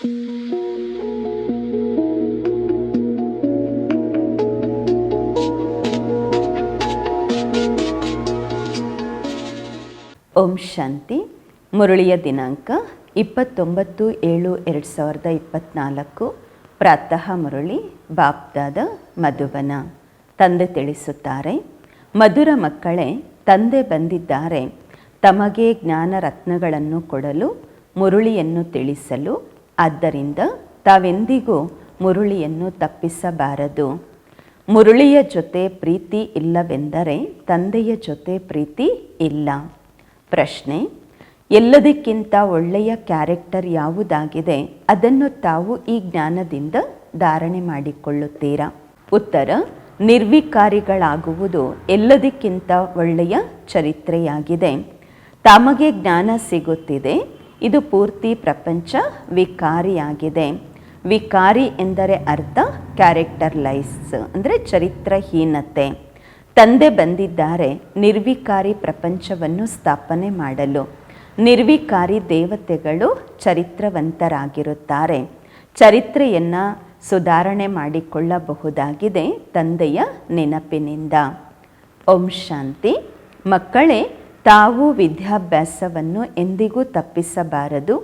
ಓಂ ಶಾಂತಿ, ಮುರುಳಿಯ ದಿನಾಂಕ ಇಪ್ಪತ್ತೊಂಬತ್ತು ಏಳು ಎರಡು ಸಾವಿರದ ಇಪ್ಪತ್ತ್ನಾಲ್ಕು ಪ್ರಾತಃ ಮುರುಳಿ, ಬಾಪ್ದಾದ ಮಧುಬನ. ತಂದೆ ತಿಳಿಸುತ್ತಾರೆ, ಮಧುರ ಮಕ್ಕಳೇ, ತಂದೆ ಬಂದಿದ್ದಾರೆ. ತಮಗೆ ಜ್ಞಾನ ರತ್ನಗಳನ್ನು ಕೊಡಲು, ಮುರುಳಿಯನ್ನು ತಿಳಿಸಲು ಆದ್ದರಿಂದ ತಾವೆಂದಿಗೂ ಮುರುಳಿಯನ್ನು ತಪ್ಪಿಸಬಾರದು. ಮುರುಳಿಯ ಜೊತೆ ಪ್ರೀತಿ ಇಲ್ಲವೆಂದರೆ ತಂದೆಯ ಜೊತೆ ಪ್ರೀತಿ ಇಲ್ಲ. ಪ್ರಶ್ನೆ, ಎಲ್ಲದಕ್ಕಿಂತ ಒಳ್ಳೆಯ ಕ್ಯಾರೆಕ್ಟರ್ ಯಾವುದಾಗಿದೆ? ಅದನ್ನು ತಾವು ಈ ಜ್ಞಾನದಿಂದ ಧಾರಣೆ ಮಾಡಿಕೊಳ್ಳುತ್ತೀರಾ? ಉತ್ತರ, ನಿರ್ವಿಕಾರಿಗಳಾಗುವುದು ಎಲ್ಲದಕ್ಕಿಂತ ಒಳ್ಳೆಯ ಚರಿತ್ರೆಯಾಗಿದೆ. ತಮಗೆ ಜ್ಞಾನ ಸಿಗುತ್ತಿದೆ ಇದು ಪೂರ್ತಿ ಪ್ರಪಂಚ ವಿಕಾರಿಯಾಗಿದೆ. ವಿಕಾರಿ ಎಂದರೆ ಅರ್ಥ ಕ್ಯಾರೆಕ್ಟರ್ ಲೈಸ್ ಅಂದರೆ ಚರಿತ್ರಹೀನತೆ. ತಂದೆ ಬಂದಿದ್ದಾರೆ, ನಿರ್ವಿಕಾರಿ ಪ್ರಪಂಚವನ್ನು ಸ್ಥಾಪನೆ ಮಾಡಲು. ನಿರ್ವಿಕಾರಿ ದೇವತೆಗಳು ಚರಿತ್ರವಂತರಾಗಿರುತ್ತಾರೆ. ಚರಿತ್ರೆಯನ್ನು ಸುಧಾರಣೆ ಮಾಡಿಕೊಳ್ಳಬಹುದಾಗಿದೆ ತಂದೆಯ ನೆನಪಿನಿಂದ. ಓಂ ಶಾಂತಿ. ಮಕ್ಕಳೇ ತಾವು ವಿದ್ಯಾಭ್ಯಾಸವನ್ನು ಎಂದಿಗೂ ತಪ್ಪಿಸಬಾರದು.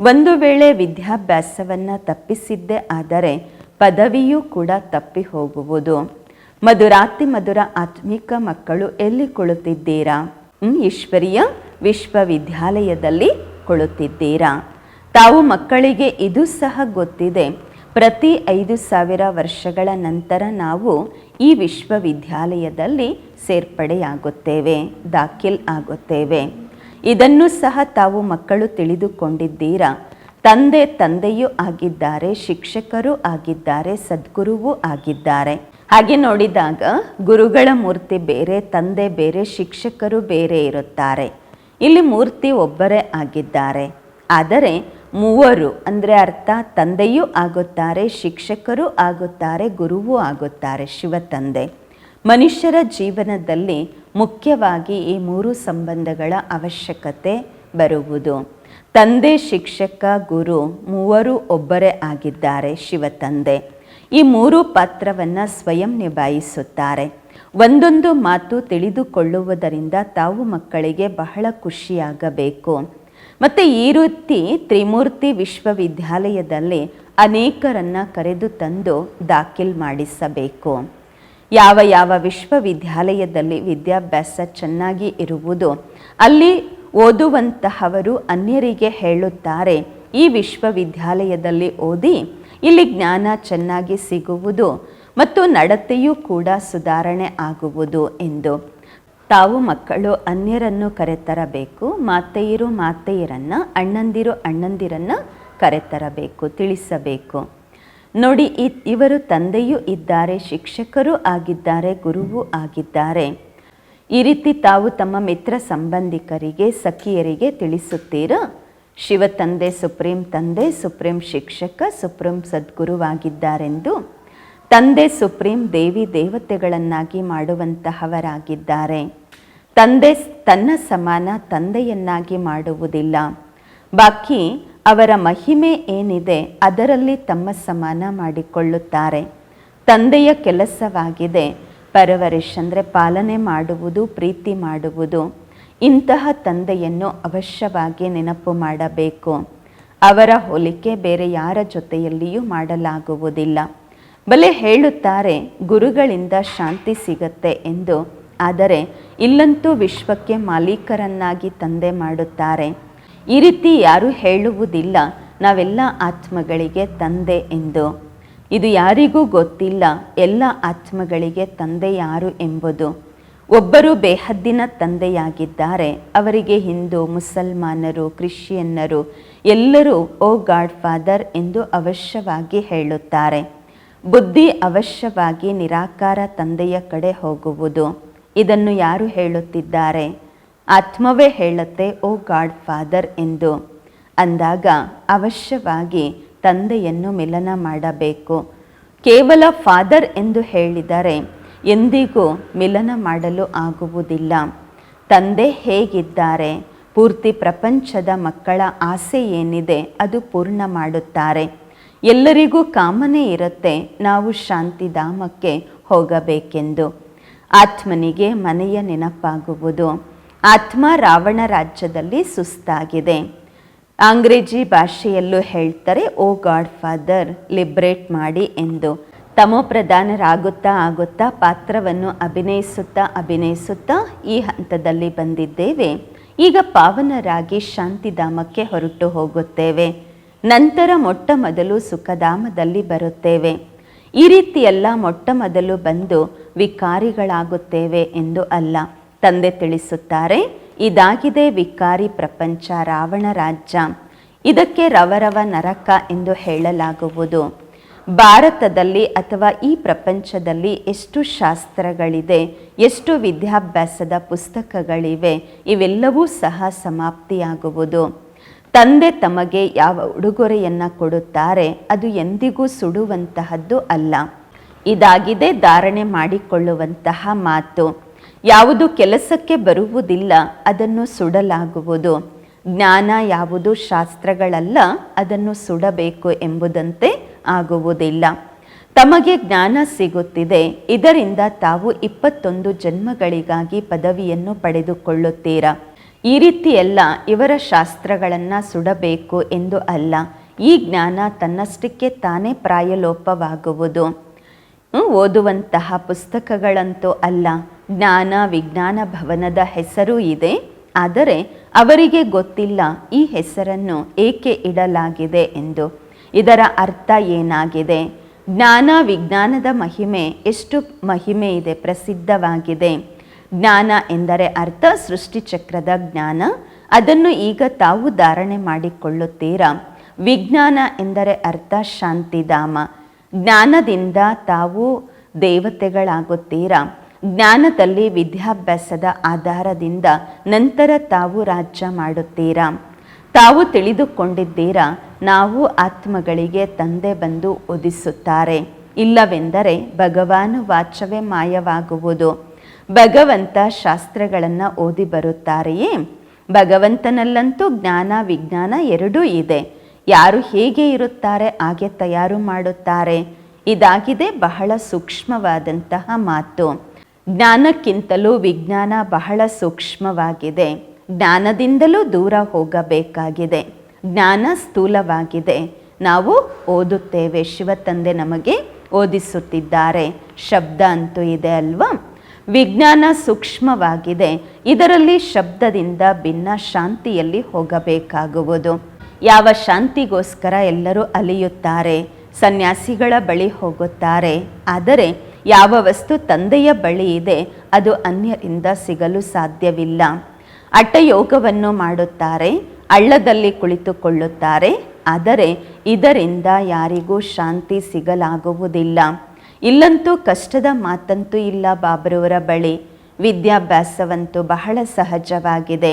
ಒಂದು ವೇಳೆ ವಿದ್ಯಾಭ್ಯಾಸವನ್ನು ತಪ್ಪಿಸಿದ್ದೇ ಆದರೆ ಪದವಿಯೂ ಕೂಡ ತಪ್ಪಿ ಹೋಗುವುದು ಮಧುರಾತಿ ಮಧುರ ಆತ್ಮಿಕ ಮಕ್ಕಳು ಎಲ್ಲಿ ಕುಳಿತಿದ್ದೀರಾ ಈಶ್ವರಿಯ ವಿಶ್ವವಿದ್ಯಾಲಯದಲ್ಲಿ ಕುಳಿತಿದ್ದೀರಾ ತಾವು ಮಕ್ಕಳಿಗೆ ಇದು ಸಹ ಗೊತ್ತಿದೆ. ಪ್ರತಿ ಐದು ಸಾವಿರ ವರ್ಷಗಳ ನಂತರ ನಾವು ಈ ವಿಶ್ವವಿದ್ಯಾಲಯದಲ್ಲಿ ಸೇರ್ಪಡೆಯಾಗುತ್ತೇವೆ, ದಾಖಿಲ್ ಆಗುತ್ತೇವೆ. ಇದನ್ನು ಸಹ ತಾವು ಮಕ್ಕಳು ತಿಳಿದುಕೊಂಡಿದ್ದೀರಾ? ತಂದೆ ತಂದೆಯೂ ಆಗಿದ್ದಾರೆ, ಶಿಕ್ಷಕರೂ ಆಗಿದ್ದಾರೆ, ಸದ್ಗುರುವೂ ಆಗಿದ್ದಾರೆ. ಹಾಗೆ ನೋಡಿದಾಗ ಗುರುಗಳ ಮೂರ್ತಿ ಬೇರೆ, ತಂದೆ ಬೇರೆ, ಶಿಕ್ಷಕರು ಬೇರೆ ಇರುತ್ತಾರೆ. ಇಲ್ಲಿ ಮೂರ್ತಿ ಒಬ್ಬರೇ ಆಗಿದ್ದಾರೆ. ಆದರೆ ಮೂವರು ಅಂದರೆ ಅರ್ಥ ತಂದೆಯೂ ಆಗುತ್ತಾರೆ, ಶಿಕ್ಷಕರು ಆಗುತ್ತಾರೆ, ಗುರುವೂ ಆಗುತ್ತಾರೆ, ಶಿವ ತಂದೆ. ಮನುಷ್ಯರ ಜೀವನದಲ್ಲಿ ಮುಖ್ಯವಾಗಿ ಈ ಮೂರು ಸಂಬಂಧಗಳ ಅವಶ್ಯಕತೆ ಬರುವುದು. ತಂದೆ, ಶಿಕ್ಷಕ, ಗುರು ಮೂವರು ಒಬ್ಬರೇ ಆಗಿದ್ದಾರೆ, ಶಿವ ತಂದೆ. ಈ ಮೂರು ಪಾತ್ರವನ್ನು ಸ್ವಯಂ ನಿಭಾಯಿಸುತ್ತಾರೆ. ಒಂದೊಂದು ಮಾತು ತಿಳಿದುಕೊಳ್ಳುವುದರಿಂದ ತಾವು ಮಕ್ಕಳಿಗೆ ಬಹಳ ಖುಷಿಯಾಗಬೇಕು. ಮತ್ತು ಈ ರೀತಿ ತ್ರಿಮೂರ್ತಿ ವಿಶ್ವವಿದ್ಯಾಲಯದಲ್ಲಿ ಅನೇಕರನ್ನು ಕರೆದು ತಂದು ದಾಖಿಲ್ ಮಾಡಿಸಬೇಕು. ಯಾವ ಯಾವ ವಿಶ್ವವಿದ್ಯಾಲಯದಲ್ಲಿ ವಿದ್ಯಾಭ್ಯಾಸ ಚೆನ್ನಾಗಿ ಇರುವುದು, ಅಲ್ಲಿ ಓದುವಂತಹವರು ಅನ್ಯರಿಗೆ ಹೇಳುತ್ತಾರೆ, ಈ ವಿಶ್ವವಿದ್ಯಾಲಯದಲ್ಲಿ ಓದಿ, ಇಲ್ಲಿ ಜ್ಞಾನ ಚೆನ್ನಾಗಿ ಸಿಗುವುದು ಮತ್ತು ನಡತೆಯೂ ಕೂಡ ಸುಧಾರಣೆ ಆಗುವುದು ಎಂದು. ತಾವು ಮಕ್ಕಳು ಅನ್ಯರನ್ನು ಕರೆತರಬೇಕು, ಮಾತೆಯರು ಮಾತೆಯರನ್ನು, ಅಣ್ಣಂದಿರು ಅಣ್ಣಂದಿರನ್ನು ಕರೆತರಬೇಕು, ತಿಳಿಸಬೇಕು. ನೋಡಿ ಇವರು ತಂದೆಯೂ ಇದ್ದಾರೆ, ಶಿಕ್ಷಕರೂ ಆಗಿದ್ದಾರೆ, ಗುರುವೂ ಆಗಿದ್ದಾರೆ. ಈ ರೀತಿ ತಾವು ತಮ್ಮ ಮಿತ್ರ ಸಂಬಂಧಿಕರಿಗೆ, ಸಖಿಯರಿಗೆ ತಿಳಿಸುತ್ತೀರಾ? ಶಿವ ತಂದೆ, ಸುಪ್ರೀಂ ತಂದೆ, ಸುಪ್ರೀಂ ಶಿಕ್ಷಕ, ಸುಪ್ರೀಂ ಸದ್ಗುರುವಾಗಿದ್ದಾರೆಂದು ತಂದೆ ಸುಪ್ರೀಂ ದೇವಿ ದೇವತೆಗಳನ್ನಾಗಿ ಮಾಡುವಂತಹವರಾಗಿದ್ದಾರೆ. ತಂದೆ ತನ್ನ ಸಮಾನ ತಂದೆಯನ್ನಾಗಿ ಮಾಡುವುದಿಲ್ಲ. ಬಾಕಿ ಅವರ ಮಹಿಮೆ ಏನಿದೆ ಅದರಲ್ಲಿ ತಮ್ಮ ಸಮಾನ ಮಾಡಿಕೊಳ್ಳುತ್ತಾರೆ. ತಂದೆಯ ಕೆಲಸವಾಗಿದೆ. ಪರವರಿಶ್ ಅಂದರೆ ಪಾಲನೆ ಮಾಡುವುದು, ಪ್ರೀತಿ ಮಾಡುವುದು. ಇಂತಹ ತಂದೆಯನ್ನು ಅವಶ್ಯವಾಗಿ ನೆನಪು ಮಾಡಬೇಕು. ಅವರ ಹೋಲಿಕೆ ಬೇರೆ ಯಾರ ಜೊತೆಯಲ್ಲಿಯೂ ಮಾಡಲಾಗುವುದಿಲ್ಲ. ಬಲೆ ಹೇಳುತ್ತಾರೆ, ಗುರುಗಳಿಂದ ಶಾಂತಿ ಸಿಗತ್ತೆ ಎಂದು. ಆದರೆ ಇಲ್ಲಂತೂ ವಿಶ್ವಕ್ಕೆ ಮಾಲೀಕರನ್ನಾಗಿ ತಂದೆ ಮಾಡುತ್ತಾರೆ. ಈ ರೀತಿ ಯಾರೂ ಹೇಳುವುದಿಲ್ಲ, ನಾವೆಲ್ಲ ಆತ್ಮಗಳಿಗೆ ತಂದೆ ಎಂದು. ಇದು ಯಾರಿಗೂ ಗೊತ್ತಿಲ್ಲ, ಎಲ್ಲ ಆತ್ಮಗಳಿಗೆ ತಂದೆ ಯಾರು ಎಂಬುದು. ಒಬ್ಬರು ಬೇಹದ್ದಿನ ತಂದೆಯಾಗಿದ್ದಾರೆ, ಅವರಿಗೆ ಹಿಂದೂ, ಮುಸಲ್ಮಾನರು, ಕ್ರಿಶ್ಚಿಯನ್ನರು ಎಲ್ಲರೂ ಓ ಗಾಡ್ ಫಾದರ್ ಎಂದು ಅವಶ್ಯವಾಗಿ ಹೇಳುತ್ತಾರೆ. ಬುದ್ಧಿ ಅವಶ್ಯವಾಗಿ ನಿರಾಕಾರ ತಂದೆಯ ಕಡೆ ಹೋಗುವುದು. ಇದನ್ನು ಯಾರು ಹೇಳುತ್ತಿದ್ದಾರೆ? ಆತ್ಮವೇ ಹೇಳುತ್ತೆ, ಓ ಗಾಡ್ ಫಾದರ್ ಎಂದು. ಅಂದಾಗ ಅವಶ್ಯವಾಗಿ ತಂದೆಯನ್ನು ಮಿಲನ ಮಾಡಬೇಕು. ಕೇವಲ ಫಾದರ್ ಎಂದು ಹೇಳಿದರೆ ಎಂದಿಗೂ ಮಿಲನ ಮಾಡಲು ಆಗುವುದಿಲ್ಲ. ತಂದೆ ಹೇಗಿದ್ದಾರೆ? ಪೂರ್ತಿ ಪ್ರಪಂಚದ ಮಕ್ಕಳ ಆಸೆ ಏನಿದೆ? ಅದು ಪೂರ್ಣ ಮಾಡುತ್ತಾರೆ. ಎಲ್ಲರಿಗೂ ಕಾಮನೆ ಇರುತ್ತೆ ನಾವು ಶಾಂತಿಧಾಮಕ್ಕೆ ಹೋಗಬೇಕೆಂದು. ಆತ್ಮನಿಗೆ ಮನೆಯ ನೆನಪಾಗುವುದು. ಆತ್ಮ ರಾವಣ ರಾಜ್ಯದಲ್ಲಿ ಸುಸ್ತಾಗಿದೆ. ಅಂಗ್ರೇಜಿ ಭಾಷೆಯಲ್ಲೂ ಹೇಳ್ತಾರೆ, ಓ ಗಾಡ್ ಫಾದರ್, ಲಿಬ್ರೇಟ್ ಮಾಡಿ ಎಂದು. ತಮೋ ಪ್ರಧಾನರಾಗುತ್ತಾ ಆಗುತ್ತಾ, ಪಾತ್ರವನ್ನು ಅಭಿನಯಿಸುತ್ತಾ ಅಭಿನಯಿಸುತ್ತಾ ಈ ಹಂತದಲ್ಲಿ ಬಂದಿದ್ದೇವೆ. ಈಗ ಪಾವನರಾಗಿ ಶಾಂತಿಧಾಮಕ್ಕೆ ಹೊರಟು ಹೋಗುತ್ತೇವೆ. ನಂತರ ಮೊಟ್ಟ ಮೊದಲು ಸುಖಧಾಮದಲ್ಲಿ ಬರುತ್ತೇವೆ. ಈ ರೀತಿಯೆಲ್ಲ ಮೊಟ್ಟ ಮೊದಲು ಬಂದು ವಿಕಾರಿಗಳಾಗುತ್ತೇವೆ ಎಂದು ಅಲ್ಲ. ತಂದೆ ತಿಳಿಸುತ್ತಾರೆ, ಇದಾಗಿದೆ ವಿಕಾರಿ ಪ್ರಪಂಚ ರಾವಣ ರಾಜ್ಯ. ಇದಕ್ಕೆ ರವರವ ನರಕ ಎಂದು ಹೇಳಲಾಗುವುದು. ಭಾರತದಲ್ಲಿ ಅಥವಾ ಈ ಪ್ರಪಂಚದಲ್ಲಿ ಎಷ್ಟು ಶಾಸ್ತ್ರಗಳಿದೆ, ಎಷ್ಟು ವಿದ್ಯಾಭ್ಯಾಸದ ಪುಸ್ತಕಗಳಿವೆ, ಇವೆಲ್ಲವೂ ಸಹ ಸಮಾಪ್ತಿಯಾಗುವುದು. ತಂದೆ ತಮಗೆ ಯಾವ ಉಡುಗೊರೆಯನ್ನು ಕೊಡುತ್ತಾರೆ ಅದು ಎಂದಿಗೂ ಸುಡುವಂತಹದ್ದು ಅಲ್ಲ. ಇದಾಗಿದೆ ಧಾರಣೆ ಮಾಡಿಕೊಳ್ಳುವಂತಹ ಮಾತು. ಯಾವುದು ಕೆಲಸಕ್ಕೆ ಬರುವುದಿಲ್ಲ ಅದನ್ನು ಸುಡಲಾಗುವುದು. ಜ್ಞಾನ ಯಾವುದು ಶಾಸ್ತ್ರಗಳಲ್ಲ ಅದನ್ನು ಸುಡಬೇಕು ಎಂಬುದಂತೆ ಆಗುವುದಿಲ್ಲ. ತಮಗೆ ಜ್ಞಾನ ಸಿಗುತ್ತಿದೆ. ಇದರಿಂದ ತಾವು ಇಪ್ಪತ್ತೊಂದು ಜನ್ಮಗಳಿಗಾಗಿ ಪದವಿಯನ್ನು ಪಡೆದುಕೊಳ್ಳುತ್ತೀರಾ? ಈ ರೀತಿ ಎಲ್ಲ ಇವರ ಶಾಸ್ತ್ರಗಳನ್ನು ಸುಡಬೇಕು ಎಂದು ಅಲ್ಲ, ಈ ಜ್ಞಾನ ತನ್ನಷ್ಟಕ್ಕೆ ತಾನೇ ಪ್ರಾಯಲೋಪವಾಗುವುದು. ಓದುವಂತಹ ಪುಸ್ತಕಗಳಂತೂ ಅಲ್ಲ, ಜ್ಞಾನ ವಿಜ್ಞಾನ ಭವನದ ಹೆಸರು ಇದೆ. ಆದರೆ ಅವರಿಗೆ ಗೊತ್ತಿಲ್ಲ ಈ ಹೆಸರನ್ನು ಏಕೆ ಇಡಲಾಗಿದೆ ಎಂದು. ಇದರ ಅರ್ಥ ಏನಾಗಿದೆ? ಜ್ಞಾನ ವಿಜ್ಞಾನದ ಮಹಿಮೆ ಎಷ್ಟು ಮಹಿಮೆ ಇದೆ, ಪ್ರಸಿದ್ಧವಾಗಿದೆ. ಜ್ಞಾನ ಎಂದರೆ ಅರ್ಥ ಸೃಷ್ಟಿಚಕ್ರದ ಜ್ಞಾನ. ಅದನ್ನು ಈಗ ತಾವು ಧಾರಣೆ ಮಾಡಿಕೊಳ್ಳುತ್ತೀರಾ? ವಿಜ್ಞಾನ ಎಂದರೆ ಅರ್ಥ ಶಾಂತಿಧಾಮ ಜ್ಞಾನದಿಂದ ತಾವು ದೇವತೆಗಳಾಗುತ್ತೀರಾ? ಜ್ಞಾನದಲ್ಲಿ ವಿದ್ಯಾಭ್ಯಾಸದ ಆಧಾರದಿಂದ ನಂತರ ತಾವು ರಾಜ್ಯ ಮಾಡುತ್ತೀರಾ? ತಾವು ತಿಳಿದುಕೊಂಡಿದ್ದೀರಾ? ನಾವು ಆತ್ಮಗಳಿಗೆ ತಂದೆ ಬಂದು ಒದಿಸುತ್ತಾರೆ ಇಲ್ಲವೆಂದರೆ ಭಗವಾನ್ ವಾಚವೇ ಮಾಯವಾಗುವುದು. ಭಗವಂತ ಶಾಸ್ತ್ರಗಳನ್ನು ಓದಿ ಬರುತ್ತಾರೆಯೇ? ಭಗವಂತನಲ್ಲಂತೂ ಜ್ಞಾನ, ವಿಜ್ಞಾನ ಎರಡೂ ಇದೆ. ಯಾರು ಹೇಗೆ ಇರುತ್ತಾರೆ, ಹಾಗೆ ತಯಾರು ಮಾಡುತ್ತಾರೆ? ಇದಾಗಿದೆ ಬಹಳ ಸೂಕ್ಷ್ಮವಾದಂತಹ ಮಾತು. ಜ್ಞಾನಕ್ಕಿಂತಲೂ ವಿಜ್ಞಾನ ಬಹಳ ಸೂಕ್ಷ್ಮವಾಗಿದೆ. ಜ್ಞಾನದಿಂದಲೂ ದೂರ ಹೋಗಬೇಕಾಗಿದೆ. ಜ್ಞಾನ ಸ್ಥೂಲವಾಗಿದೆ. ನಾವು ಓದುತ್ತೇವೆ. ಶಿವತಂದೆ ನಮಗೆ ಓದಿಸುತ್ತಿದ್ದಾರೆ. ಶಬ್ದ ಅಂತೂ ಇದೆ ಅಲ್ವಾ? ವಿಜ್ಞಾನ ಸೂಕ್ಷ್ಮವಾಗಿದೆ. ಇದರಲ್ಲಿ ಶಬ್ದದಿಂದ ಭಿನ್ನ ಶಾಂತಿಯಲ್ಲಿ ಹೋಗಬೇಕಾಗುವುದು. ಯಾವ ಶಾಂತಿಗೋಸ್ಕರ ಎಲ್ಲರೂ ಅಲಿಯುತ್ತಾರೆ, ಸನ್ಯಾಸಿಗಳ ಬಳಿ ಹೋಗುತ್ತಾರೆ. ಆದರೆ ಯಾವ ವಸ್ತು ತಂದೆಯ ಬಳಿ ಇದೆ, ಅದು ಅನ್ಯರಿಂದ ಸಿಗಲು ಸಾಧ್ಯವಿಲ್ಲ. ಅಟ್ಟಯೋಗವನ್ನು ಮಾಡುತ್ತಾರೆ ಹಳ್ಳದಲ್ಲಿ ಕುಳಿತುಕೊಳ್ಳುತ್ತಾರೆ. ಆದರೆ ಇದರಿಂದ ಯಾರಿಗೂ ಶಾಂತಿ ಸಿಗಲಾಗುವುದಿಲ್ಲ. ಇಲ್ಲಂತೂ ಕಷ್ಟದ ಮಾತಂತೂ ಇಲ್ಲ ಬಾಬ್ರವರ ಬಳಿ. ವಿದ್ಯಾಭ್ಯಾಸವಂತೂ ಬಹಳ ಸಹಜವಾಗಿದೆ.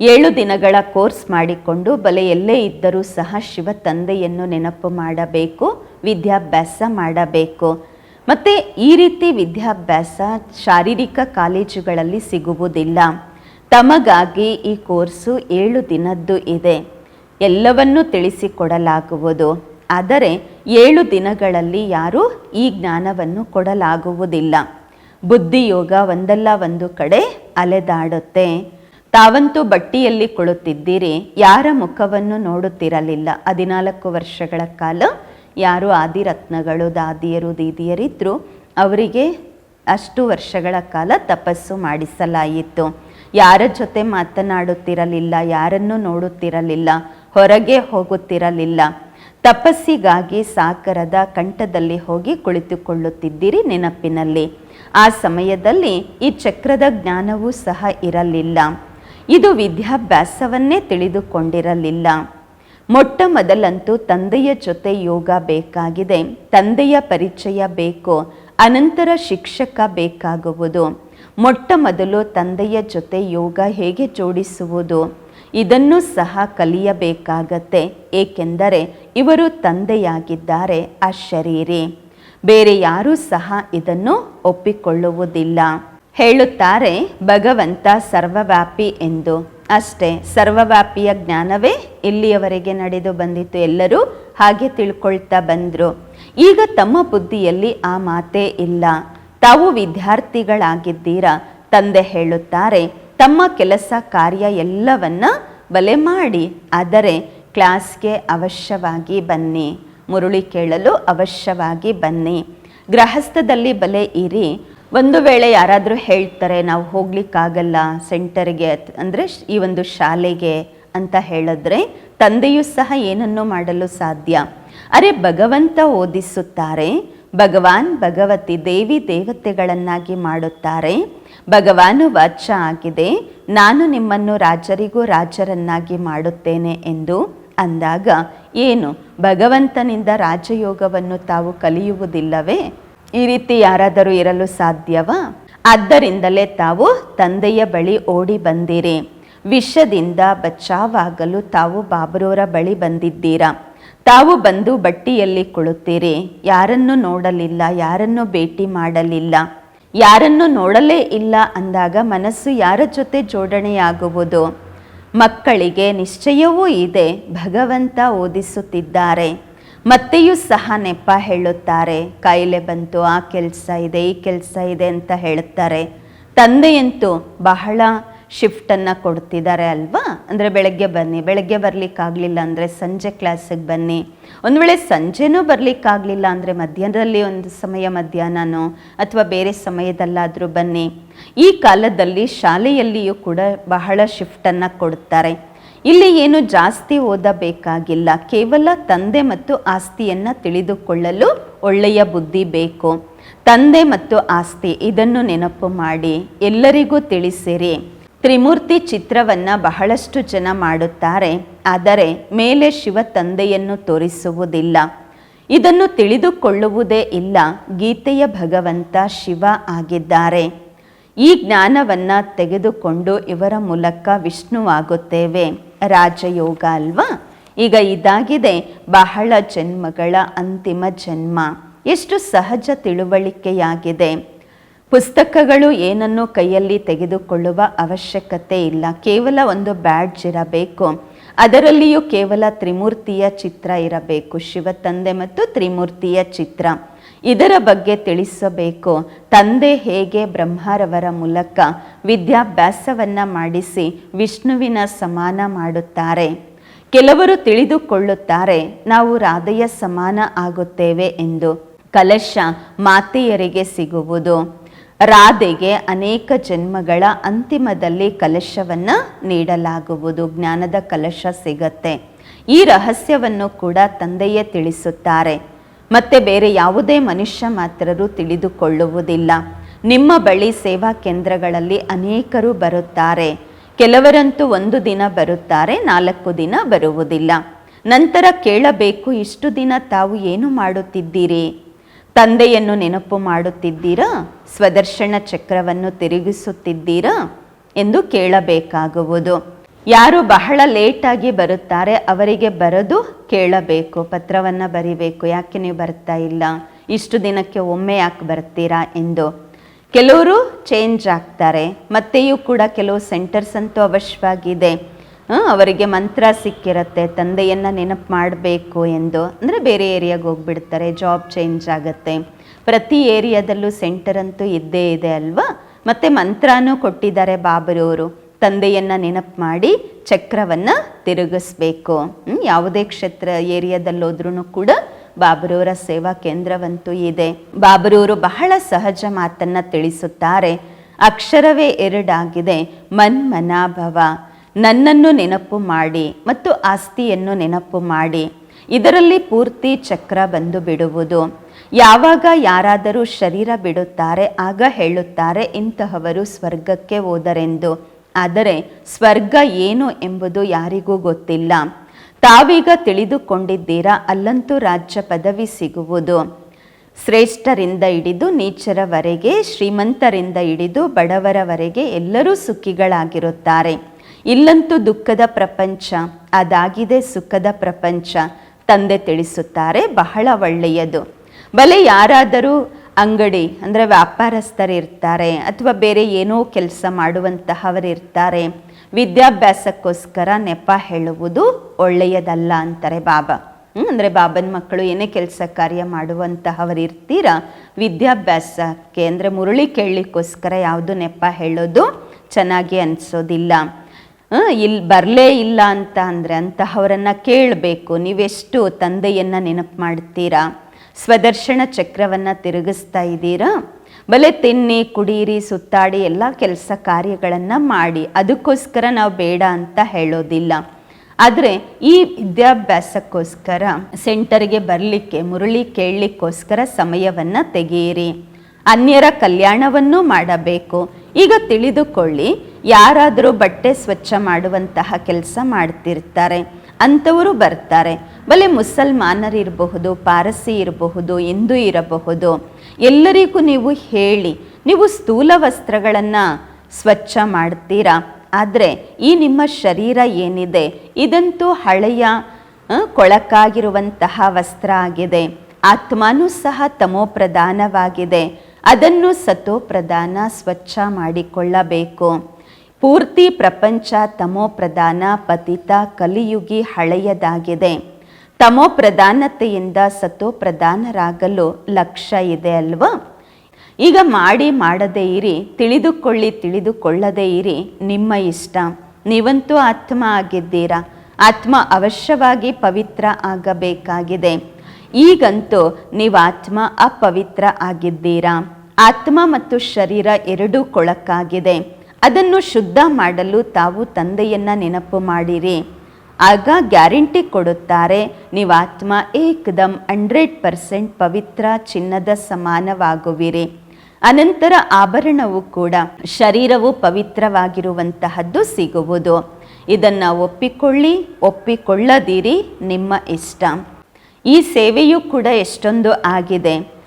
ಏಳು ದಿನಗಳ ಕೋರ್ಸ್ ಮಾಡಿಕೊಂಡು ಬಲೆ ಎಲ್ಲೇ ಇದ್ದರೂ ಸಹ ಶಿವ ತಂದೆಯನ್ನು ನೆನಪು ಮಾಡಬೇಕು, ವಿದ್ಯಾಭ್ಯಾಸ ಮಾಡಬೇಕು. ಮತ್ತು ಈ ರೀತಿ ವಿದ್ಯಾಭ್ಯಾಸ ಶಾರೀರಿಕ ಕಾಲೇಜುಗಳಲ್ಲಿ ಸಿಗುವುದಿಲ್ಲ. ತಮಗಾಗಿ ಈ ಕೋರ್ಸು ಏಳು ದಿನದ್ದು ಇದೆ. ಎಲ್ಲವನ್ನೂ ತಿಳಿಸಿಕೊಡಲಾಗುವುದು. ಆದರೆ ಏಳು ದಿನಗಳಲ್ಲಿ ಯಾರೂ ಈ ಜ್ಞಾನವನ್ನು ಕೊಡಲಾಗುವುದಿಲ್ಲ. ಬುದ್ಧಿಯೋಗ ಒಂದಲ್ಲ ಒಂದು ಕಡೆ ಅಲೆದಾಡುತ್ತೆ. ತಾವಂತೂ ಬಟ್ಟಿಯಲ್ಲಿ ಕುಳಿತಿದ್ದೀರಿ, ಯಾರ ಮುಖವನ್ನು ನೋಡುತ್ತಿರಲಿಲ್ಲ. ಹದಿನಾಲ್ಕು ವರ್ಷಗಳ ಕಾಲ ಯಾರು ಆದಿರತ್ನಗಳು, ದಾದಿಯರು ದೀದಿಯರಿದ್ದರು ಅವರಿಗೆ ಅಷ್ಟು ವರ್ಷಗಳ ಕಾಲ ತಪಸ್ಸು ಮಾಡಿಸಲಾಯಿತು. ಯಾರ ಜೊತೆ ಮಾತನಾಡುತ್ತಿರಲಿಲ್ಲ, ಯಾರನ್ನು ನೋಡುತ್ತಿರಲಿಲ್ಲ, ಹೊರಗೆ ಹೋಗುತ್ತಿರಲಿಲ್ಲ. ತಪಸ್ಸಿಗಾಗಿ ಸಾಕರದ ಕಂಠದಲ್ಲಿ ಹೋಗಿ ಕುಳಿತುಕೊಳ್ಳುತ್ತಿದ್ದೀರಿ ನೆನಪಿನಲ್ಲಿ. ಆ ಸಮಯದಲ್ಲಿ ಈ ಚಕ್ರದ ಜ್ಞಾನವೂ ಸಹ ಇರಲಿಲ್ಲ. ಇದು ವಿದ್ಯಾಭ್ಯಾಸವನ್ನೇ ತಿಳಿದುಕೊಂಡಿರಲಿಲ್ಲ. ಮೊಟ್ಟ ಮೊದಲಂತೂ ತಂದೆಯ ಜೊತೆ ಯೋಗ ಬೇಕಾಗಿದೆ. ತಂದೆಯ ಪರಿಚಯ ಬೇಕು. ಅನಂತರ ಶಿಕ್ಷಕ ಬೇಕಾಗುವುದು. ಮೊಟ್ಟ ಮೊದಲು ತಂದೆಯ ಜೊತೆ ಯೋಗ ಹೇಗೆ ಜೋಡಿಸುವುದು? ಇದನ್ನು ಸಹ ಕಲಿಯಬೇಕಾಗತ್ತೆ, ಏಕೆಂದರೆ ಇವರು ತಂದೆಯಾಗಿದ್ದಾರೆ ಆ ಶರೀರಿ ಬೇರೆ ಯಾರೂ ಸಹ ಇದನ್ನು ಒಪ್ಪಿಕೊಳ್ಳುವುದಿಲ್ಲ. ಹೇಳುತ್ತಾರೆ, ಭಗವಂತ ಸರ್ವವ್ಯಾಪಿ ಎಂದು. ಅಷ್ಟೇ, ಸರ್ವವ್ಯಾಪಿಯ ಜ್ಞಾನವೇ ಇಲ್ಲಿಯವರೆಗೆ ನಡೆದು ಬಂದಿತ್ತು ಎಲ್ಲರೂ ಹಾಗೆ ತಿಳ್ಕೊಳ್ತಾ ಬಂದರು. ಈಗ ತಮ್ಮ ಬುದ್ಧಿಯಲ್ಲಿ ಆ ಮಾತೇ ಇಲ್ಲ. ತಾವು ವಿದ್ಯಾರ್ಥಿಗಳಾಗಿದ್ದೀರಾ? ತಂದೆ ಹೇಳುತ್ತಾರೆ ತಮ್ಮ ಕೆಲಸ ಕಾರ್ಯ ಎಲ್ಲವನ್ನ ಬಲೆ ಮಾಡಿ, ಆದರೆ ಕ್ಲಾಸ್ಗೆ ಅವಶ್ಯವಾಗಿ ಬನ್ನಿ, ಮುರುಳಿ ಕೇಳಲು ಅವಶ್ಯವಾಗಿ ಬನ್ನಿ. ಗೃಹಸ್ಥದಲ್ಲಿ ಬಲೆ ಇರಿ ಒಂದು ವೇಳೆ ಯಾರಾದರೂ ಹೇಳ್ತಾರೆ, ನಾವು ಹೋಗ್ಲಿಕ್ಕಾಗಲ್ಲ ಸೆಂಟರ್ಗೆ ಅಂದರೆ ಈ ಒಂದು ಶಾಲೆಗೆ ಅಂತ ಹೇಳಿದ್ರೆ ತಂದೆಯೂ ಸಹ ಏನನ್ನು ಮಾಡಲು ಸಾಧ್ಯ. ಅರೆ ಭಗವಂತ ಓದಿಸುತ್ತಾರೆ ಭಗವಾನ್ ಭಗವತಿ ದೇವಿ ದೇವತೆಗಳನ್ನಾಗಿ ಮಾಡುತ್ತಾರೆ. ಭಗವಾನು ವಾಚ ಆಗಿದೆ. ನಾನು ನಿಮ್ಮನ್ನು ರಾಜರಿಗೂ ರಾಜರನ್ನಾಗಿ ಮಾಡುತ್ತೇನೆ ಎಂದು ಅಂದಾಗ, ಏನು, ಭಗವಂತನಿಂದ ರಾಜಯೋಗವನ್ನು ತಾವು ಕಲಿಯುವುದಿಲ್ಲವೇ? ಈ ರೀತಿ ಯಾರಾದರೂ ಇರಲು ಸಾಧ್ಯವಾ? ಆದ್ದರಿಂದಲೇ ತಾವು ತಂದೆಯ ಬಳಿ ಓಡಿ ಬಂದಿರಿ. ವಿಷದಿಂದ ಬಚಾವಾಗಲು ತಾವು ಬಾಬರೋರ ಬಳಿ ಬಂದಿದ್ದೀರಾ? ತಾವು ಬಂದು ಬಟ್ಟಿಯಲ್ಲಿ ಕುಳುತ್ತೀರಿ ಯಾರನ್ನು ನೋಡಲಿಲ್ಲ, ಯಾರನ್ನು ಭೇಟಿ ಮಾಡಲಿಲ್ಲ. ಯಾರನ್ನು ನೋಡಲೇ ಇಲ್ಲ ಅಂದಾಗ ಮನಸ್ಸು ಯಾರ ಜೊತೆ ಜೋಡಣೆಯಾಗುವುದು? ಮಕ್ಕಳಿಗೆ ನಿಶ್ಚಯವೂ ಇದೆ, ಭಗವಂತ ಓದಿಸುತ್ತಿದ್ದಾರೆ. ಮತ್ತೆಯೂ ಸಹ ನೆಪ ಹೇಳುತ್ತಾರೆ, ಕಾಯಿಲೆ ಬಂತು, ಆ ಕೆಲಸ ಇದೆ, ಈ ಕೆಲಸ ಇದೆ ಅಂತ ಹೇಳುತ್ತಾರೆ. ತಂದೆಯಂತೂ ಬಹಳ ಶಿಫ್ಟನ್ನು ಕೊಡ್ತಿದ್ದಾರೆ ಅಲ್ವಾ? ಅಂದರೆ ಬೆಳಗ್ಗೆ ಬನ್ನಿ. ಬೆಳಗ್ಗೆ ಬರಲಿಕ್ಕಾಗಲಿಲ್ಲ ಅಂದರೆ ಸಂಜೆ ಕ್ಲಾಸಿಗೆ ಬನ್ನಿ. ಒಂದು ವೇಳೆ ಸಂಜೆನೂ ಬರಲಿಕ್ಕಾಗಲಿಲ್ಲ ಅಂದರೆ ಮಧ್ಯಾಹ್ನದಲ್ಲಿ ಒಂದು ಸಮಯ ಮಧ್ಯಾಹ್ನನೋ ಅಥವಾ ಬೇರೆ ಸಮಯದಲ್ಲಾದರೂ ಬನ್ನಿ. ಈ ಕಾಲದಲ್ಲಿ ಶಾಲೆಯಲ್ಲಿಯೂ ಕೂಡ ಬಹಳ ಶಿಫ್ಟನ್ನು ಕೊಡ್ತಾರೆ. ಇಲ್ಲಿ ಏನು ಜಾಸ್ತಿ ಓದಬೇಕಾಗಿಲ್ಲ. ಕೇವಲ ತಂದೆ ಮತ್ತು ಆಸ್ತಿಯನ್ನು ತಿಳಿದುಕೊಳ್ಳಲು ಒಳ್ಳೆಯ ಬುದ್ಧಿ ಬೇಕು. ತಂದೆ ಮತ್ತು ಆಸ್ತಿ ಇದನ್ನು ನೆನಪು ಮಾಡಿ. ಎಲ್ಲರಿಗೂ ತಿಳಿಸಿರಿ. ತ್ರಿಮೂರ್ತಿ ಚಿತ್ರವನ್ನು ಬಹಳಷ್ಟು ಜನ ಮಾಡುತ್ತಾರೆ, ಆದರೆ ಮೇಲೆ ಶಿವ ತಂದೆಯನ್ನು ತೋರಿಸುವುದಿಲ್ಲ. ಇದನ್ನು ತಿಳಿದುಕೊಳ್ಳುವುದೇ ಇಲ್ಲ, ಗೀತೆಯ ಭಗವಂತ ಶಿವ ಆಗಿದ್ದಾರೆ. ಈ ಜ್ಞಾನವನ್ನು ತೆಗೆದುಕೊಂಡು ಇವರ ಮೂಲಕ ವಿಷ್ಣುವಾಗುತ್ತೇವೆ. ರಾಜಯೋಗ ಅಲ್ವಾ? ಈಗ ಇದಾಗಿದೆ, ಬಹಳ ಜನ್ಮಗಳ ಅಂತಿಮ ಜನ್ಮ. ಎಷ್ಟು ಸಹಜ ತಿಳುವಳಿಕೆಯಾಗಿದೆ. ಪುಸ್ತಕಗಳು ಏನನ್ನು ಕೈಯಲ್ಲಿ ತೆಗೆದುಕೊಳ್ಳುವ ಅವಶ್ಯಕತೆ ಇಲ್ಲ. ಕೇವಲ ಒಂದು ಬ್ಯಾಡ್ಜ್ ಇರಬೇಕು. ಅದರಲ್ಲಿಯೂ ಕೇವಲ ತ್ರಿಮೂರ್ತಿಯ ಚಿತ್ರ ಇರಬೇಕು. ಶಿವ ತಂದೆ ಮತ್ತು ತ್ರಿಮೂರ್ತಿಯ ಚಿತ್ರ. ಇದರ ಬಗ್ಗೆ ತಿಳಿಸಬೇಕು. ತಂದೆ ಹೇಗೆ ಬ್ರಹ್ಮರವರ ಮೂಲಕ ವಿದ್ಯಾಭ್ಯಾಸವನ್ನು ಮಾಡಿಸಿ ವಿಷ್ಣುವಿನ ಸಮಾನ ಮಾಡುತ್ತಾರೆ? ಕೆಲವರು ತಿಳಿದುಕೊಳ್ಳುತ್ತಾರೆ, ನಾವು ರಾಧೆಯ ಸಮಾನ ಆಗುತ್ತೇವೆ ಎಂದು. ಕಲಶ ಮಾತೆಯರಿಗೆ ಸಿಗುವುದು. ರಾಧೆಗೆ ಅನೇಕ ಜನ್ಮಗಳ ಅಂತಿಮದಲ್ಲಿ ಕಲಶವನ್ನು ನೀಡಲಾಗುವುದು, ಜ್ಞಾನದ ಕಲಶ ಸಿಗತ್ತೆ. ಈ ರಹಸ್ಯವನ್ನು ಕೂಡ ತಂದೆಯೇ ತಿಳಿಸುತ್ತಾರೆ. ಮತ್ತೆ ಬೇರೆ ಯಾವುದೇ ಮನುಷ್ಯ ಮಾತ್ರರು ತಿಳಿದುಕೊಳ್ಳುವುದಿಲ್ಲ. ನಿಮ್ಮ ಬಳಿ ಸೇವಾ ಕೇಂದ್ರಗಳಲ್ಲಿ ಅನೇಕರು ಬರುತ್ತಾರೆ. ಕೆಲವರಂತೂ ಒಂದು ದಿನ ಬರುತ್ತಾರೆ, ನಾಲ್ಕು ದಿನ ಬರುವುದಿಲ್ಲ. ನಂತರ ಕೇಳಬೇಕು, ಇಷ್ಟು ದಿನ ತಾವು ಏನು ಮಾಡುತ್ತಿದ್ದೀರಿ? ತಂದೆಯನ್ನು ನೆನಪು ಮಾಡುತ್ತಿದ್ದೀರಾ? ಸ್ವದರ್ಶನ ಚಕ್ರವನ್ನು ತಿರುಗಿಸುತ್ತಿದ್ದೀರಾ ಎಂದು ಕೇಳಬೇಕಾಗುವುದು. ಯಾರು ಬಹಳ ಲೇಟಾಗಿ ಬರುತ್ತಾರೆ ಅವರಿಗೆ ಬರೆದು ಕೇಳಬೇಕು, ಪತ್ರವನ್ನು ಬರಿಬೇಕು. ಯಾಕೆ ನೀವು ಬರ್ತಾ ಇಲ್ಲ? ಇಷ್ಟು ದಿನಕ್ಕೆ ಒಮ್ಮೆ ಯಾಕೆ ಬರ್ತೀರಾ ಎಂದು. ಕೆಲವರು ಚೇಂಜ್ ಆಗ್ತಾರೆ, ಮತ್ತೆಯೂ ಕೂಡ ಕೆಲವು ಸೆಂಟರ್ಸ್ ಅಂತೂ ಅವಶ್ಯವಾಗಿದೆ. ಅವರಿಗೆ ಮಂತ್ರ ಸಿಕ್ಕಿರುತ್ತೆ, ತಂದೆಯನ್ನು ನೆನಪು ಮಾಡಬೇಕು ಎಂದು. ಅಂದರೆ ಬೇರೆ ಏರಿಯಾಗೆ ಹೋಗ್ಬಿಡ್ತಾರೆ ಜಾಬ್ ಚೇಂಜ್ ಆಗುತ್ತೆ. ಪ್ರತಿ ಏರಿಯಾದಲ್ಲೂ ಸೆಂಟರ್ ಅಂತೂ ಇದ್ದೇ ಇದೆ ಅಲ್ವಾ? ಮತ್ತೆ ಮಂತ್ರನೂ ಕೊಟ್ಟಿದ್ದಾರೆ ಬಾಬರವರು. ತಂದೆಯನ್ನು ನೆನಪು ಮಾಡಿ ಚಕ್ರವನ್ನು ತಿರುಗಿಸ್ಬೇಕು. ಯಾವುದೇ ಕ್ಷೇತ್ರ ಏರಿಯಾದಲ್ಲೋದ್ರೂ ಕೂಡ ಬಾಬರವರ ಸೇವಾ ಕೇಂದ್ರವಂತೂ ಇದೆ. ಬಾಬರವರು ಬಹಳ ಸಹಜ ಮಾತನ್ನು ತಿಳಿಸುತ್ತಾರೆ. ಅಕ್ಷರವೇ ಎರಡಾಗಿದೆ ಮನ್ ಮನಾಭವ ನನ್ನನ್ನು ನೆನಪು ಮಾಡಿ ಮತ್ತು ಆಸ್ತಿಯನ್ನು ನೆನಪು ಮಾಡಿ. ಇದರಲ್ಲಿ ಪೂರ್ತಿ ಚಕ್ರ ಬಂದು ಬಿಡುವುದು. ಯಾವಾಗ ಯಾರಾದರೂ ಶರೀರ ಬಿಡುತ್ತಾರೆ, ಆಗ ಹೇಳುತ್ತಾರೆ, ಇಂತಹವರು ಸ್ವರ್ಗಕ್ಕೆ ಹೋದರೆಂದು. ಆದರೆ ಸ್ವರ್ಗ ಏನು ಎಂಬುದು ಯಾರಿಗೂ ಗೊತ್ತಿಲ್ಲ. ತಾವೀಗ ತಿಳಿದುಕೊಂಡಿದ್ದೀರಾ, ಅಲ್ಲಂತೂ ರಾಜ್ಯ ಪದವಿ ಸಿಗುವುದು. ಶ್ರೇಷ್ಠರಿಂದ ಹಿಡಿದು ನೀಚರವರೆಗೆ, ಶ್ರೀಮಂತರಿಂದ ಹಿಡಿದು ಬಡವರವರೆಗೆ ಎಲ್ಲರೂ ಸುಖಿಗಳಾಗಿರುತ್ತಾರೆ. ಇಲ್ಲಂತೂ ದುಃಖದ ಪ್ರಪಂಚ, ಅದಾಗಿದೆ ಸುಖದ ಪ್ರಪಂಚ, ತಂದೆ ತಿಳಿಸುತ್ತಾರೆ, ಬಹಳ ಒಳ್ಳೆಯದು. ಬಲೆ ಯಾರಾದರೂ ಅಂಗಡಿ, ಅಂದರೆ ವ್ಯಾಪಾರಸ್ಥರಿರ್ತಾರೆ ಅಥವಾ ಬೇರೆ ಏನೋ ಕೆಲಸ ಮಾಡುವಂತಹವರಿರ್ತಾರೆ ವಿದ್ಯಾಭ್ಯಾಸಕ್ಕೋಸ್ಕರ ನೆಪ ಹೇಳುವುದು ಒಳ್ಳೆಯದಲ್ಲ ಅಂತಾರೆ ಬಾಬಾ. ಅಂದರೆ ಬಾಬನ ಮಕ್ಕಳು ಏನೇ ಕೆಲಸ ಕಾರ್ಯ ಮಾಡುವಂತಹವರು ಇರ್ತೀರಾ ವಿದ್ಯಾಭ್ಯಾಸಕ್ಕೆ ಅಂದರೆ ಮುರುಳಿ ಕೇಳಲಿಕ್ಕೋಸ್ಕರ ಯಾವುದು ನೆಪ ಹೇಳೋದು ಚೆನ್ನಾಗಿ ಅನಿಸೋದಿಲ್ಲ. ಇಲ್ಲಿ ಬರಲೇ ಇಲ್ಲ ಅಂತ ಅಂದರೆ ಅಂತಹವರನ್ನು ಕೇಳಬೇಕು, ನೀವೆಷ್ಟು ತಂದೆಯನ್ನು ನೆನಪು ಮಾಡ್ತೀರಾ? ಸ್ವದರ್ಶನ ಚಕ್ರವನ್ನು ತಿರುಗಿಸ್ತಾ ಇದ್ದೀರಾ? ಬಲೆ ತಿನ್ನಿ, ಕುಡೀರಿ, ಸುತ್ತಾಡಿ ಎಲ್ಲ ಕೆಲಸ ಕಾರ್ಯಗಳನ್ನು ಮಾಡಿ. ಅದಕ್ಕೋಸ್ಕರ ನಾವು ಬೇಡ ಅಂತ ಹೇಳೋದಿಲ್ಲ. ಆದರೆ ಈ ವಿದ್ಯಾಭ್ಯಾಸಕ್ಕೋಸ್ಕರ, ಸೆಂಟರ್ಗೆ ಬರಲಿಕ್ಕೆ, ಮುರಳಿ ಕೇಳಲಿಕ್ಕೋಸ್ಕರ ಸಮಯವನ್ನು ತೆಗೆಯಿರಿ ಅನ್ಯರ ಕಲ್ಯಾಣವನ್ನು ಮಾಡಬೇಕು. ಈಗ ತಿಳಿದುಕೊಳ್ಳಿ, ಯಾರಾದರೂ ಬಟ್ಟೆ ಸ್ವಚ್ಛ ಮಾಡುವಂತಹ ಕೆಲಸ ಮಾಡ್ತಿರ್ತಾರೆ. ಅಂಥವರು ಬರ್ತಾರೆ. ಬಲೆ ಮುಸಲ್ಮಾನರಿರಬಹುದು, ಪಾರಸಿ ಇರಬಹುದು, ಹಿಂದೂ ಇರಬಹುದು. ಎಲ್ಲರಿಗೂ ನೀವು ಹೇಳಿ, ನೀವು ಸ್ಥೂಲ ವಸ್ತ್ರಗಳನ್ನು ಸ್ವಚ್ಛ ಮಾಡ್ತೀರಾ? ಆದರೆ ಈ ನಿಮ್ಮ ಶರೀರ ಏನಿದೆ? ಇದಂತೂ ಹಳೆಯ ಕೊಳಕಾಗಿರುವಂತಹ ವಸ್ತ್ರ ಆಗಿದೆ. ಆತ್ಮನೂ ಸಹ ತಮೋ ಪ್ರಧಾನವಾಗಿದೆ ಅದನ್ನು ಸತೋ ಪ್ರಧಾನ ಸ್ವಚ್ಛ ಮಾಡಿಕೊಳ್ಳಬೇಕು. ಪೂರ್ತಿ ಪ್ರಪಂಚ ತಮೋ ಪ್ರಧಾನ ಪತಿತ ಕಲಿಯುಗಿ ಹಳೆಯದಾಗಿದೆ. ತಮೋ ಪ್ರಧಾನತೆಯಿಂದ ಸತೋ ಪ್ರಧಾನರಾಗಲು ಲಕ್ಷ್ಯ ಇದೆ ಅಲ್ವಾ? ಈಗ ಮಾಡಿ ಮಾಡದೇ ಇರಿ, ತಿಳಿದುಕೊಳ್ಳಿ ತಿಳಿದುಕೊಳ್ಳದೇ ಇರಿ, ನಿಮ್ಮ ಇಷ್ಟ. ನೀವಂತೂ ಆತ್ಮ ಆಗಿದ್ದೀರಾ? ಆತ್ಮ ಅವಶ್ಯವಾಗಿ ಪವಿತ್ರ ಆಗಬೇಕಾಗಿದೆ. ಈಗಂತೂ ನೀವು ಆತ್ಮ ಅಪವಿತ್ರ ಆಗಿದ್ದೀರಾ? ಆತ್ಮ ಮತ್ತು ಶರೀರ ಎರಡೂ ಕೊಳಕಾಗಿದೆ. ಅದನ್ನು ಶುದ್ಧ ಮಾಡಲು ತಾವು ತಂದೆಯನ್ನ ನೆನಪು ಮಾಡಿರಿ. ಆಗ ಗ್ಯಾರಂಟಿ ಕೊಡುತ್ತಾರೆ ನೀವು ಆತ್ಮ ಏಕದಮ್ ಹಂಡ್ರೆಡ್ ಪರ್ಸೆಂಟ್ ಪವಿತ್ರ ಚಿನ್ನದ ಸಮಾನವಾಗುವಿರಿ. ಅನಂತರ ಆಭರಣವು ಕೂಡ ಶರೀರವು ಪವಿತ್ರವಾಗಿರುವಂತಹದ್ದು ಸಿಗುವುದು. ಇದನ್ನು ಒಪ್ಪಿಕೊಳ್ಳಿ, ಒಪ್ಪಿಕೊಳ್ಳದಿರಿ ನಿಮ್ಮ ಇಷ್ಟ. ಈ ಸೇವೆಯೂ ಕೂಡ ಎಷ್ಟೊಂದು ಆಗಿದೆ.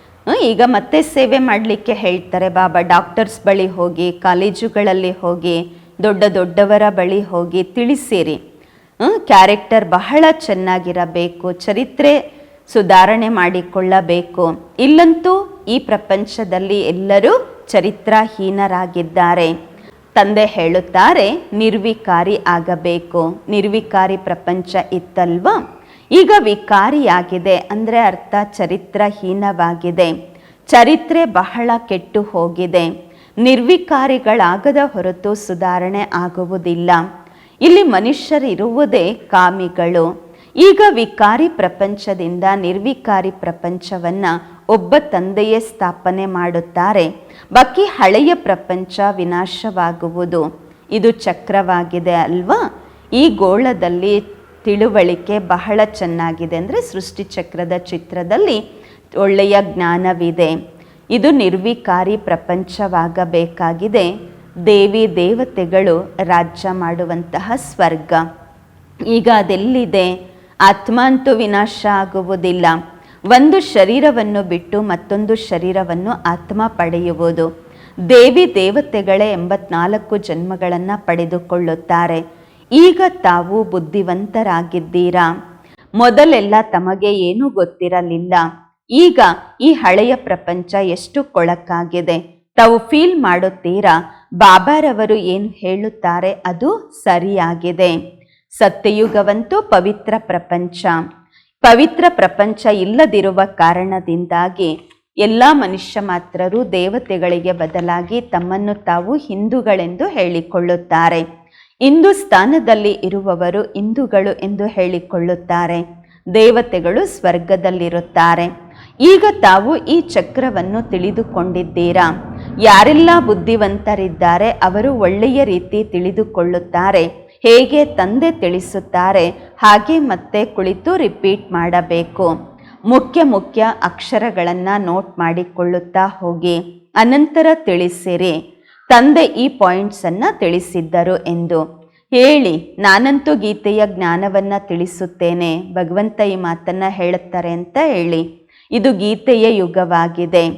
ಈಗ ಮತ್ತೆ ಸೇವೆ ಮಾಡಲಿಕ್ಕೆ ಹೇಳ್ತಾರೆ, ಬಾಬಾ ಡಾಕ್ಟರ್ಸ್ ಬಳಿ ಹೋಗಿ, ಕಾಲೇಜುಗಳಲ್ಲಿ ಹೋಗಿ, ದೊಡ್ಡ ದೊಡ್ಡವರ ಬಳಿ ಹೋಗಿ ತಿಳಿಸಿರಿ. ಕ್ಯಾರೆಕ್ಟರ್ ಬಹಳ ಚೆನ್ನಾಗಿರಬೇಕು, ಚರಿತ್ರೆ ಸುಧಾರಣೆ ಮಾಡಿಕೊಳ್ಳಬೇಕು. ಇಲ್ಲಂತೂ ಈ ಪ್ರಪಂಚದಲ್ಲಿ ಎಲ್ಲರೂ ಚರಿತ್ರಾಹೀನರಾಗಿದ್ದಾರೆ. ತಂದೆ ಹೇಳುತ್ತಾರೆ, ನಿರ್ವಿಕಾರಿ ಆಗಬೇಕು, ನಿರ್ವಿಕಾರಿ ಪ್ರಪಂಚ ಇತ್ತಲ್ವಾ? ಈಗ ವಿಕಾರಿಯಾಗಿದೆ ಅಂದರೆ ಅರ್ಥ ಚರಿತ್ರಹೀನವಾಗಿದೆ. ಚರಿತ್ರೆ ಬಹಳ ಕೆಟ್ಟು ಹೋಗಿದೆ ನಿರ್ವಿಕಾರಿಗಳಾಗದ ಹೊರತು ಸುಧಾರಣೆ ಆಗುವುದಿಲ್ಲ. ಇಲ್ಲಿ ಮನುಷ್ಯರಿರುವುದೇ ಕಾಮಿಗಳು. ಈಗ ವಿಕಾರಿ ಪ್ರಪಂಚದಿಂದ ನಿರ್ವಿಕಾರಿ ಪ್ರಪಂಚವನ್ನ ಒಬ್ಬ ತಂದೆಯೇ ಸ್ಥಾಪನೆ ಮಾಡುತ್ತಾರೆ. ಬಾಕಿ ಹಳೆಯ ಪ್ರಪಂಚ ವಿನಾಶವಾಗುವುದು. ಇದು ಚಕ್ರವಾಗಿದೆ ಅಲ್ವಾ? ಈ ಗೋಳದಲ್ಲಿ ತಿಳುವಳಿಕೆ ಬಹಳ ಚೆನ್ನಾಗಿದೆ ಅಂದರೆ ಸೃಷ್ಟಿಚಕ್ರದ ಚಿತ್ರದಲ್ಲಿ ಒಳ್ಳೆಯ ಜ್ಞಾನವಿದೆ. ಇದು ನಿರ್ವಿಕಾರಿ ಪ್ರಪಂಚವಾಗಬೇಕಾಗಿದೆ. ದೇವಿ ದೇವತೆಗಳು ರಾಜ್ಯ ಮಾಡುವಂತಹ ಸ್ವರ್ಗ. ಈಗ ಅದೆಲ್ಲಿದೆ? ಆತ್ಮ ಅಂತೂ ವಿನಾಶ ಆಗುವುದಿಲ್ಲ. ಒಂದು ಶರೀರವನ್ನು ಬಿಟ್ಟು ಮತ್ತೊಂದು ಶರೀರವನ್ನು ಆತ್ಮ ಪಡೆಯುವುದು. ದೇವಿ ದೇವತೆಗಳೇ ಎಂಬತ್ನಾಲ್ಕು ಜನ್ಮಗಳನ್ನು ಪಡೆದುಕೊಳ್ಳುತ್ತಾರೆ. ಈಗ ತಾವು ಬುದ್ಧಿವಂತರಾಗಿದ್ದೀರಾ? ಮೊದಲೆಲ್ಲ ತಮಗೆ ಏನೂ ಗೊತ್ತಿರಲಿಲ್ಲ. ಈಗ ಈ ಹಳೆಯ ಪ್ರಪಂಚ ಎಷ್ಟು ಕೊಳಕಾಗಿದೆ. ತಾವು ಫೀಲ್ ಮಾಡುತ್ತೀರಾ? ಬಾಬಾರವರು ಏನು ಹೇಳುತ್ತಾರೆ ಅದು ಸರಿಯಾಗಿದೆ. ಸತ್ಯಯುಗವಂತೂ ಪವಿತ್ರ ಪ್ರಪಂಚ. ಪವಿತ್ರ ಪ್ರಪಂಚ ಇಲ್ಲದಿರುವ ಕಾರಣದಿಂದಾಗಿ ಎಲ್ಲ ಮನುಷ್ಯ ಮಾತ್ರರು ದೇವತೆಗಳಿಗೆ ಬದಲಾಗಿ ತಮ್ಮನ್ನು ತಾವು ಹಿಂದೂಗಳೆಂದು ಹೇಳಿಕೊಳ್ಳುತ್ತಾರೆ. ಹಿಂದೂಸ್ತಾನದಲ್ಲಿ ಇರುವವರು ಹಿಂದೂಗಳು ಎಂದು ಹೇಳಿಕೊಳ್ಳುತ್ತಾರೆ. ದೇವತೆಗಳು ಸ್ವರ್ಗದಲ್ಲಿರುತ್ತಾರೆ. ಈಗ ತಾವು ಈ ಚಕ್ರವನ್ನು ತಿಳಿದುಕೊಂಡಿದ್ದೀರಾ? ಯಾರೆಲ್ಲ ಬುದ್ಧಿವಂತರಿದ್ದಾರೆ ಅವರು ಒಳ್ಳೆಯ ರೀತಿ ತಿಳಿದುಕೊಳ್ಳುತ್ತಾರೆ. ಹೇಗೆ ತಂದೆ ತಿಳಿಸುತ್ತಾರೆ? ಹಾಗೆ ಮತ್ತೆ ಕುಳಿತು ರಿಪೀಟ್ ಮಾಡಬೇಕು. ಮುಖ್ಯ ಮುಖ್ಯ ಅಕ್ಷರಗಳನ್ನು ನೋಟ್ ಮಾಡಿಕೊಳ್ಳುತ್ತಾ ಹೋಗಿ. ಅನಂತರ ತಿಳಿಸಿರಿ. ತಂದೆ ಈ ಪಾಯಿಂಟ್ಸನ್ನು ತಿಳಿಸಿದ್ದರು ಎಂದು. ಹೇಳಿ, ನಾನಂತೂ ಗೀತೆಯ ಜ್ಞಾನವನ್ನು ತಿಳಿಸುತ್ತೇನೆ, ಭಗವಂತ ಈ ಮಾತನ್ನು ಹೇಳುತ್ತಾರೆ ಅಂತ ಹೇಳಿ. ಇದು ಗೀತೆಯ ಯುಗವಾಗಿದೆ.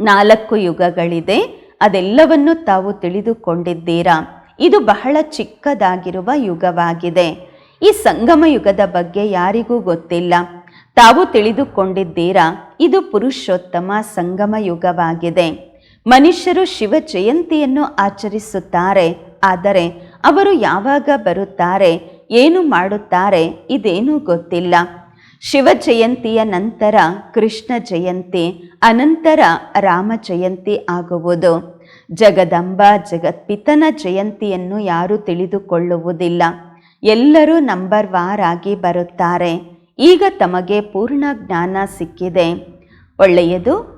ನಾಲ್ಕು ಯುಗಗಳಿದೆ. ಅದೆಲ್ಲವನ್ನು ತಾವು ತಿಳಿದುಕೊಂಡಿದ್ದೀರಾ? ಇದು ಬಹಳ ಚಿಕ್ಕದಾಗಿರುವ ಯುಗವಾಗಿದೆ. ಈ ಸಂಗಮ ಯುಗದ ಬಗ್ಗೆ ಯಾರಿಗೂ ಗೊತ್ತಿಲ್ಲ. ತಾವು ತಿಳಿದುಕೊಂಡಿದ್ದೀರಾ? ಇದು ಪುರುಷೋತ್ತಮ ಸಂಗಮ ಯುಗವಾಗಿದೆ. ಮನುಷ್ಯರು ಶಿವ ಜಯಂತಿಯನ್ನು ಆಚರಿಸುತ್ತಾರೆ, ಆದರೆ ಅವರು ಯಾವಾಗ ಬರುತ್ತಾರೆ, ಏನು ಮಾಡುತ್ತಾರೆ, ಇದೇನೂ ಗೊತ್ತಿಲ್ಲ. ಶಿವ ಜಯಂತಿಯ ನಂತರ ಕೃಷ್ಣ ಜಯಂತಿ, ಅನಂತರ ರಾಮ ಜಯಂತಿ ಆಗುವುದು. ಜಗದಂಬ ಜಗತ್ಪಿತನ ಜಯಂತಿಯನ್ನು ಯಾರೂ ತಿಳಿದುಕೊಳ್ಳುವುದಿಲ್ಲ. ಎಲ್ಲರೂ ನಂಬರ್ ವಾರ್ ಆಗಿ ಬರುತ್ತಾರೆ. ಈಗ ತಮಗೆ ಪೂರ್ಣ ಜ್ಞಾನ ಸಿಕ್ಕಿದೆ. ಒಳ್ಳೆಯದು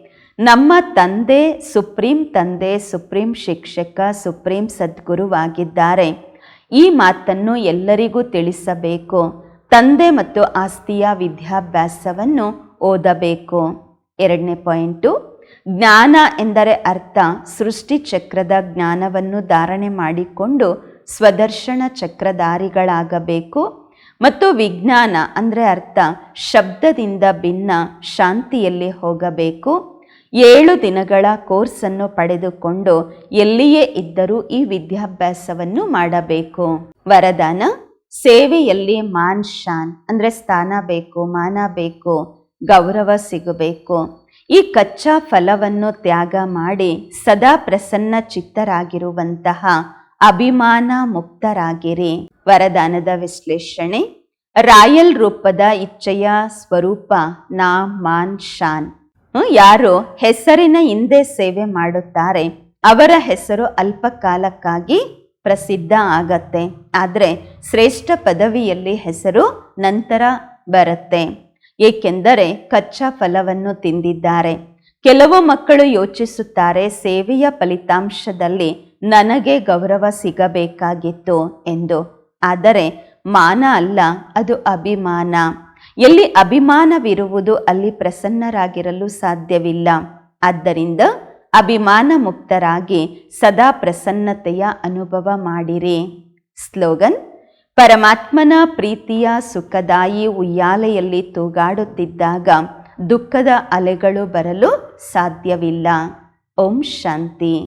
ನಮ್ಮ ತಂದೆ ಸುಪ್ರೀಂ ತಂದೆ, ಸುಪ್ರೀಂ ಶಿಕ್ಷಕ, ಸುಪ್ರೀಂ ಸದ್ಗುರುವಾಗಿದ್ದಾರೆ. ಈ ಮಾತನ್ನು ಎಲ್ಲರಿಗೂ ತಿಳಿಸಬೇಕು. ತಂದೆ ಮತ್ತು ಆಸ್ತಿಯ ವಿದ್ಯಾಭ್ಯಾಸವನ್ನು ಓದಬೇಕು. ಎರಡನೇ ಪಾಯಿಂಟು, ಜ್ಞಾನ ಎಂದರೆ ಅರ್ಥ. ಸೃಷ್ಟಿ ಚಕ್ರದ ಜ್ಞಾನವನ್ನು ಧಾರಣೆ ಮಾಡಿಕೊಂಡು ಸ್ವದರ್ಶನ ಚಕ್ರಧಾರಿಗಳಾಗಬೇಕು. ಮತ್ತು ವಿಜ್ಞಾನ ಅಂದರೆ ಅರ್ಥ. ಶಬ್ದದಿಂದ ಭಿನ್ನ, ಶಾಂತಿಯಲ್ಲಿ ಹೋಗಬೇಕು. ಏಳು ದಿನಗಳ ಕೋರ್ಸನ್ನು ಪಡೆದುಕೊಂಡು ಎಲ್ಲಿಯೇ ಇದ್ದರೂ ಈ ವಿದ್ಯಾಭ್ಯಾಸವನ್ನು ಮಾಡಬೇಕು. ವರದಾನ, ಸೇವೆಯಲ್ಲಿ ಮಾನ್ ಶಾನ್, ಅಂದರೆ ಸ್ಥಾನ ಬೇಕು, ಮಾನ ಬೇಕು, ಗೌರವ ಸಿಗಬೇಕು. ಈ ಕಚ್ಚಾ ಫಲವನ್ನು ತ್ಯಾಗ ಮಾಡಿ ಸದಾ ಪ್ರಸನ್ನ ಚಿತ್ತರಾಗಿರುವಂತಹ ಅಭಿಮಾನ ಮುಕ್ತರಾಗಿರಿ. ವರದಾನದ ವಿಶ್ಲೇಷಣೆ, ರಾಯಲ್ ರೂಪದ ಇಚ್ಛೆಯ ಸ್ವರೂಪ ನಾ ಮಾನ್ ಶಾನ್. ಯಾರು? ಹೆಸರಿನ ಹಿಂದೆ ಸೇವೆ ಮಾಡುತ್ತಾರೆ. ಅವರ ಹೆಸರು ಅಲ್ಪಕಾಲಕ್ಕಾಗಿ ಪ್ರಸಿದ್ಧ ಆಗತ್ತೆ. ಆದರೆ ಶ್ರೇಷ್ಠ ಪದವಿಯಲ್ಲಿ ಹೆಸರು ನಂತರ ಬರುತ್ತೆ. ಏಕೆಂದರೆ ಕಚ್ಚಾ ಫಲವನ್ನು ತಿಂದಿದ್ದಾರೆ. ಕೆಲವು ಮಕ್ಕಳು ಯೋಚಿಸುತ್ತಾರೆ, ಸೇವೆಯ ಫಲಿತಾಂಶದಲ್ಲಿ ನನಗೆ ಗೌರವ ಸಿಗಬೇಕಾಗಿತ್ತು ಎಂದು. ಆದರೆ ಮಾನ ಅಲ್ಲ, ಅದು ಅಭಿಮಾನ. ಎಲ್ಲಿ ಅಭಿಮಾನವಿರುವುದು ಅಲ್ಲಿ ಪ್ರಸನ್ನರಾಗಿರಲು ಸಾಧ್ಯವಿಲ್ಲ. ಆದ್ದರಿಂದ ಅಭಿಮಾನ ಮುಕ್ತರಾಗಿ ಸದಾ ಪ್ರಸನ್ನತೆಯ ಅನುಭವ ಮಾಡಿರಿ. ಸ್ಲೋಗನ್, ಪರಮಾತ್ಮನ ಪ್ರೀತಿಯ ಸುಖದಾಯಿ ಉಯ್ಯಾಲೆಯಲ್ಲಿ ತೂಗಾಡುತ್ತಿದ್ದಾಗ ದುಃಖದ ಅಲೆಗಳು ಬರಲು ಸಾಧ್ಯವಿಲ್ಲ. ಓಂ ಶಾಂತಿ.